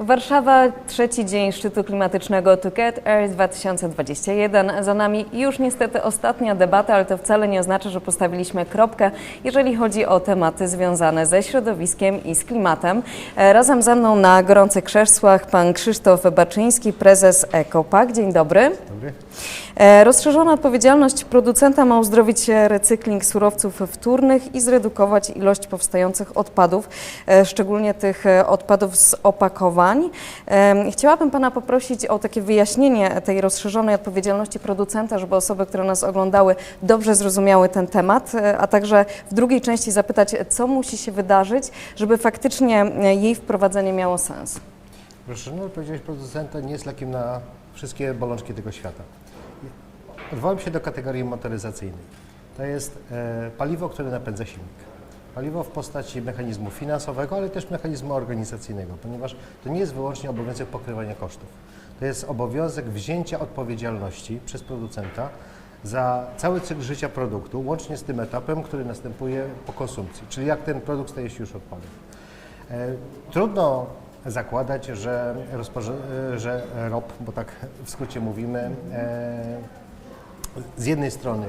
Warszawa, trzeci dzień szczytu klimatycznego To Get Earth 2021. Za nami już niestety ostatnia debata, ale to wcale nie oznacza, że postawiliśmy kropkę, jeżeli chodzi o tematy związane ze środowiskiem i z klimatem. E, Razem ze mną na gorących krzesłach pan Krzysztof Baczyński, prezes EcoPack. Dzień dobry. Dobry. E, Rozszerzona odpowiedzialność producenta ma uzdrowić recykling surowców wtórnych i zredukować ilość powstających odpadów, e, szczególnie tych e, odpadów z opakowań. Chciałabym Pana poprosić o takie wyjaśnienie tej rozszerzonej odpowiedzialności producenta, żeby osoby, które nas oglądały, dobrze zrozumiały ten temat, a także w drugiej części zapytać, co musi się wydarzyć, żeby faktycznie jej wprowadzenie miało sens. Rozszerzona odpowiedzialność producenta nie jest lekiem na wszystkie bolączki tego świata. Odwołam się do kategorii motoryzacyjnej. To jest e, paliwo, które napędza silnik. Paliwo w postaci mechanizmu finansowego, ale też mechanizmu organizacyjnego, ponieważ to nie jest wyłącznie obowiązek pokrywania kosztów. To jest obowiązek wzięcia odpowiedzialności przez producenta za cały cykl życia produktu, łącznie z tym etapem, który następuje po konsumpcji, czyli jak ten produkt staje się już odpadem. E, Trudno zakładać, że, że ROP, bo tak w skrócie mówimy, e, z jednej strony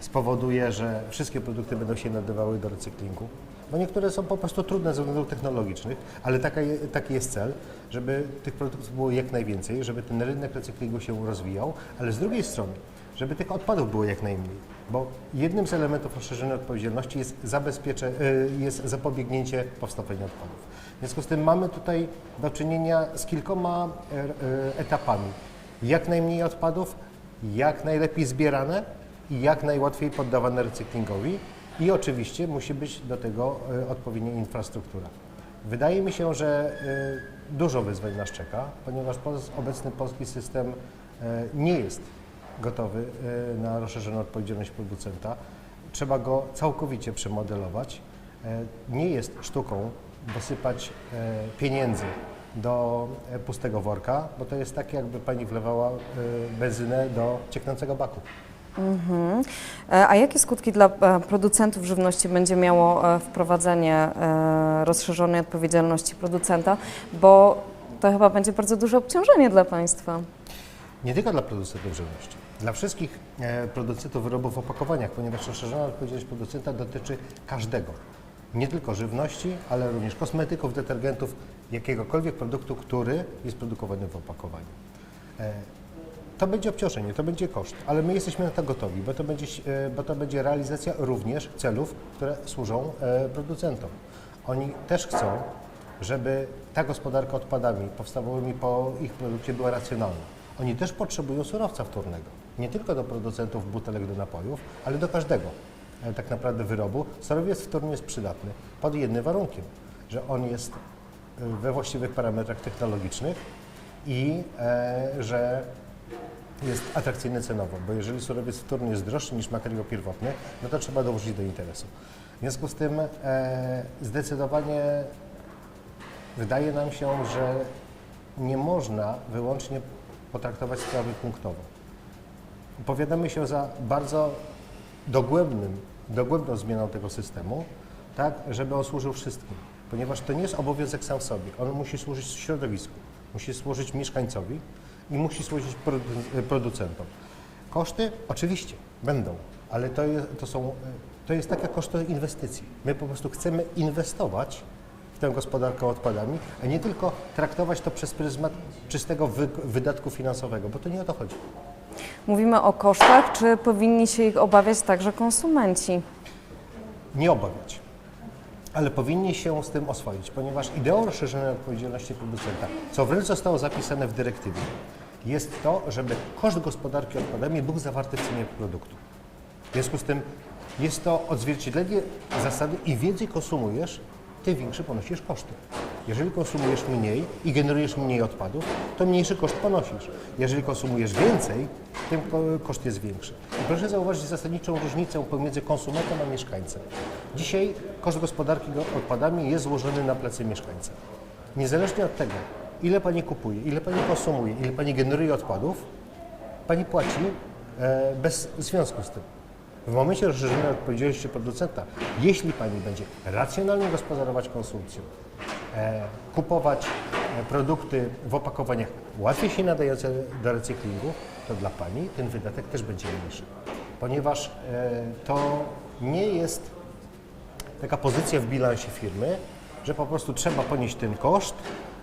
spowoduje, że wszystkie produkty będą się nadawały do recyklingu, bo niektóre są po prostu trudne ze względów technologicznych, ale taka, taki jest cel, żeby tych produktów było jak najwięcej, żeby ten rynek recyklingu się rozwijał, ale z drugiej strony, żeby tych odpadów było jak najmniej, bo jednym z elementów rozszerzonej odpowiedzialności jest, zabezpiecze, y, jest zapobiegnięcie powstawaniu odpadów. W związku z tym mamy tutaj do czynienia z kilkoma e, e, etapami. Jak najmniej odpadów, jak najlepiej zbierane i jak najłatwiej poddawane recyklingowi i oczywiście musi być do tego e, odpowiednia infrastruktura. Wydaje mi się, że e, dużo wyzwań nas czeka, ponieważ obecny polski system e, nie jest gotowy na rozszerzoną odpowiedzialność producenta. Trzeba go całkowicie przemodelować. Nie jest sztuką dosypać pieniędzy do pustego worka, bo to jest tak, jakby pani wlewała benzynę do cieknącego baku. Mhm. E, A jakie skutki dla e, producentów żywności będzie miało e, wprowadzenie rozszerzonej odpowiedzialności producenta? Bo to chyba będzie bardzo duże obciążenie dla Państwa. Nie tylko dla producentów żywności, dla wszystkich producentów wyrobów w opakowaniach, ponieważ rozszerzona odpowiedzialność producenta dotyczy każdego. Nie tylko żywności, ale również kosmetyków, detergentów, jakiegokolwiek produktu, który jest produkowany w opakowaniu. To będzie obciążenie, to będzie koszt, ale my jesteśmy na to gotowi, bo to będzie, e, bo to będzie realizacja również celów, które służą e, producentom. Oni też chcą, żeby ta gospodarka odpadami powstałymi po ich produkcie była racjonalna. Oni też potrzebują surowca wtórnego, nie tylko do producentów butelek do napojów, ale do każdego e, tak naprawdę wyrobu. Surowiec wtórny jest przydatny pod jednym warunkiem, że on jest we właściwych parametrach technologicznych i e, że jest atrakcyjny cenowo, bo jeżeli surowiec wtórny jest droższy niż materiał pierwotny, no to trzeba dołożyć do interesu. W związku z tym e, zdecydowanie wydaje nam się, że nie można wyłącznie potraktować sprawy punktowo. Opowiadamy się za bardzo dogłębnym, dogłębną zmianą tego systemu, tak, żeby on służył wszystkim, ponieważ to nie jest obowiązek sam w sobie. On musi służyć środowisku, musi służyć mieszkańcowi i musi służyć produ- producentom. Koszty oczywiście będą, ale to, jest, to, są, to jest taka koszty inwestycji. My po prostu chcemy inwestować w tę gospodarkę odpadami, a nie tylko traktować to przez pryzmat czystego wy, wydatku finansowego, bo to nie o to chodzi. Mówimy o kosztach, czy powinni się ich obawiać także konsumenci? nie obawiać, ale powinni się z tym oswoić, ponieważ ideą rozszerzonej odpowiedzialności producenta, co wręcz zostało zapisane w dyrektywie, jest to, żeby koszt gospodarki odpadami był zawarty w cenie produktu. W związku z tym jest to odzwierciedlenie zasady im więcej konsumujesz, tym większy ponosisz koszty. Jeżeli konsumujesz mniej i generujesz mniej odpadów, to mniejszy koszt ponosisz. Jeżeli konsumujesz więcej, tym ko- koszt jest większy. I proszę zauważyć zasadniczą różnicę pomiędzy konsumentem a mieszkańcem. Dzisiaj koszt gospodarki go- odpadami jest złożony na plecy mieszkańca. Niezależnie od tego, ile Pani kupuje, ile Pani konsumuje, ile Pani generuje odpadów, Pani płaci e, bez związku z tym. W momencie rozszerzonej odpowiedzialności producenta, jeśli Pani będzie racjonalnie gospodarować konsumpcją, e, kupować e, produkty w opakowaniach łatwiej się nadające do recyklingu, to dla Pani ten wydatek też będzie mniejszy. Ponieważ e, to nie jest taka pozycja w bilansie firmy, że po prostu trzeba ponieść ten koszt,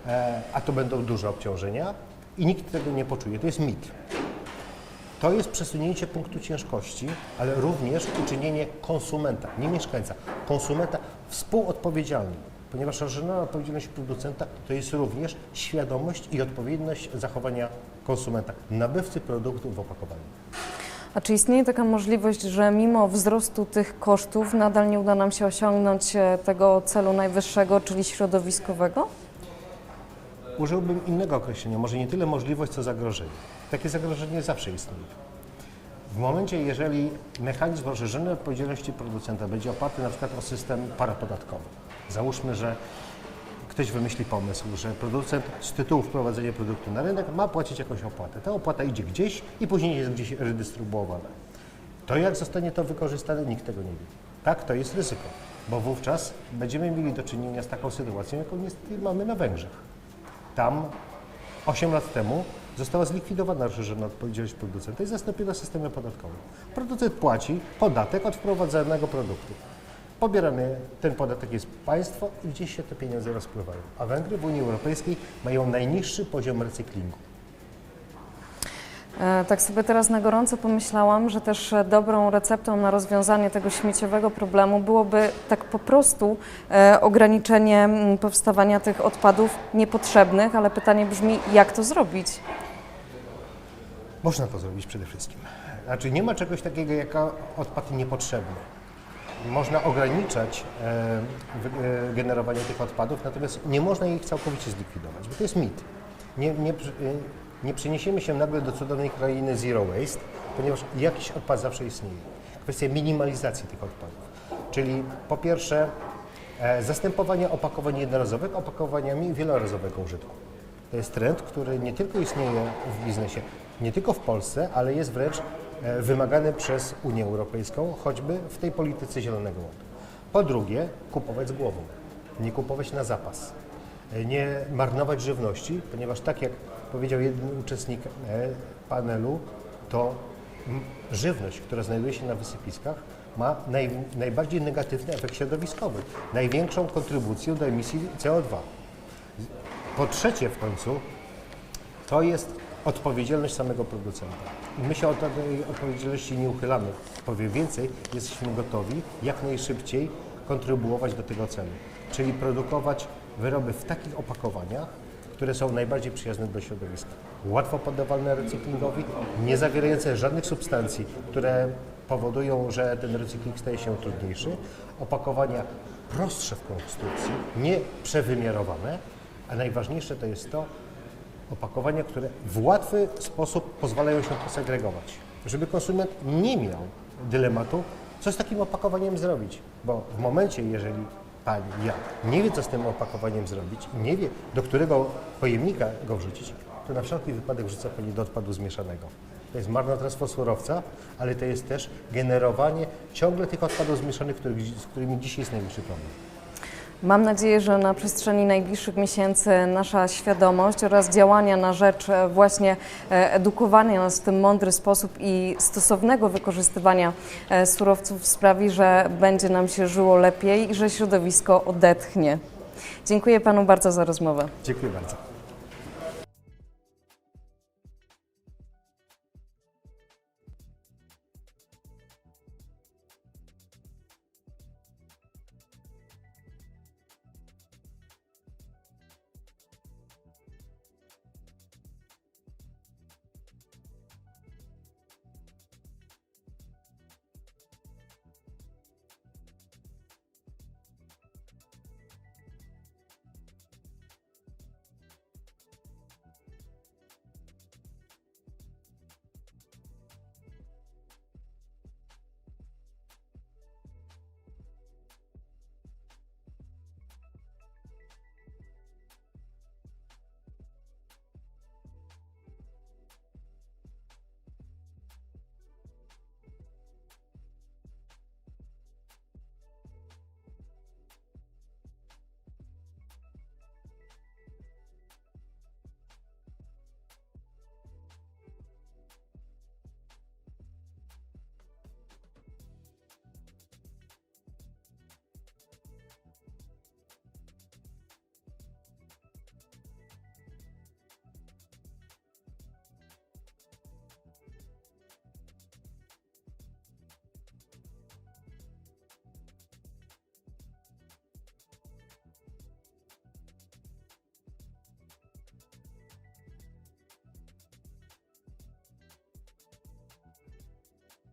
e, a to będą duże obciążenia i nikt tego nie poczuje. To jest mit. To jest przesunięcie punktu ciężkości, ale również uczynienie konsumenta, nie mieszkańca, konsumenta współodpowiedzialnym. Ponieważ rozszerzona odpowiedzialność producenta to jest również świadomość i odpowiedność zachowania konsumenta, nabywcy produktu w opakowaniu. A czy istnieje taka możliwość, że mimo wzrostu tych kosztów nadal nie uda nam się osiągnąć e, tego celu najwyższego, czyli środowiskowego? Użyłbym innego określenia, może nie tyle możliwość, co zagrożenie. Takie zagrożenie zawsze istnieje. W momencie, jeżeli mechanizm rozszerzonej odpowiedzialności producenta będzie oparty na przykład o system parapodatkowy, załóżmy, że ktoś wymyśli pomysł, że producent z tytułu wprowadzenia produktu na rynek ma płacić jakąś opłatę. Ta opłata idzie gdzieś i później jest gdzieś redystrybuowana. To jak zostanie to wykorzystane, nikt tego nie wie. Tak, to jest ryzyko, bo wówczas będziemy mieli do czynienia z taką sytuacją, jaką niestety mamy na Węgrzech. Tam 8 lat temu została zlikwidowana rozszerzona odpowiedzialność producenta i zastąpiona systemem podatkowym. Producent płaci podatek od wprowadzonego produktu. Pobierany ten podatek jest państwo i gdzieś się te pieniądze rozpływają. A Węgry w Unii Europejskiej mają najniższy poziom recyklingu. E, Tak sobie teraz na gorąco pomyślałam, że też e, dobrą receptą na rozwiązanie tego śmieciowego problemu byłoby tak po prostu e, ograniczenie powstawania tych odpadów niepotrzebnych, ale pytanie brzmi, jak to zrobić? Można to zrobić przede wszystkim. Znaczy nie ma czegoś takiego jak odpad niepotrzebny. Można ograniczać e, e, generowanie tych odpadów, natomiast nie można ich całkowicie zlikwidować, bo to jest mit. Nie, nie, e, nie przeniesiemy się nagle do cudownej krainy zero waste, ponieważ jakiś odpad zawsze istnieje. Kwestia minimalizacji tych odpadów. Czyli po pierwsze zastępowanie opakowań jednorazowych opakowaniami wielorazowego użytku. To jest trend, który nie tylko istnieje w biznesie, nie tylko w Polsce, ale jest wręcz wymagany przez Unię Europejską, choćby w tej polityce Zielonego Ładu. Po drugie, kupować z głową, nie kupować na zapas, E, nie marnować żywności, ponieważ tak jak powiedział jeden uczestnik e, panelu, to żywność, która znajduje się na wysypiskach, ma naj, najbardziej negatywny efekt środowiskowy, największą kontrybucję do emisji CO2. Po trzecie w końcu, to jest odpowiedzialność samego producenta. My się od tej odpowiedzialności nie uchylamy. Powiem więcej, jesteśmy gotowi jak najszybciej kontrybuować do tego celu, czyli produkować wyroby w takich opakowaniach, które są najbardziej przyjazne dla środowiska. Łatwo poddawalne recyklingowi, nie zawierające żadnych substancji, które powodują, że ten recykling staje się trudniejszy. Opakowania prostsze w konstrukcji, nie przewymiarowane, a najważniejsze to jest to, opakowania, które w łatwy sposób pozwalają się posegregować, żeby konsument nie miał dylematu, co z takim opakowaniem zrobić. Bo w momencie, jeżeli pani, ja nie wie, co z tym opakowaniem zrobić nie wie, do którego pojemnika go wrzucić, to na wszelki wypadek wrzuca pani do odpadu zmieszanego. To jest marnotrawstwo surowca, ale to jest też generowanie ciągle tych odpadów zmieszanych, z którymi dzisiaj jest największy problem. Mam nadzieję, że na przestrzeni najbliższych miesięcy nasza świadomość oraz działania na rzecz e, właśnie e, edukowania nas w tym mądry sposób i stosownego wykorzystywania e, surowców sprawi, że będzie nam się żyło lepiej i że środowisko odetchnie. Dziękuję Panu bardzo za rozmowę. Dziękuję bardzo.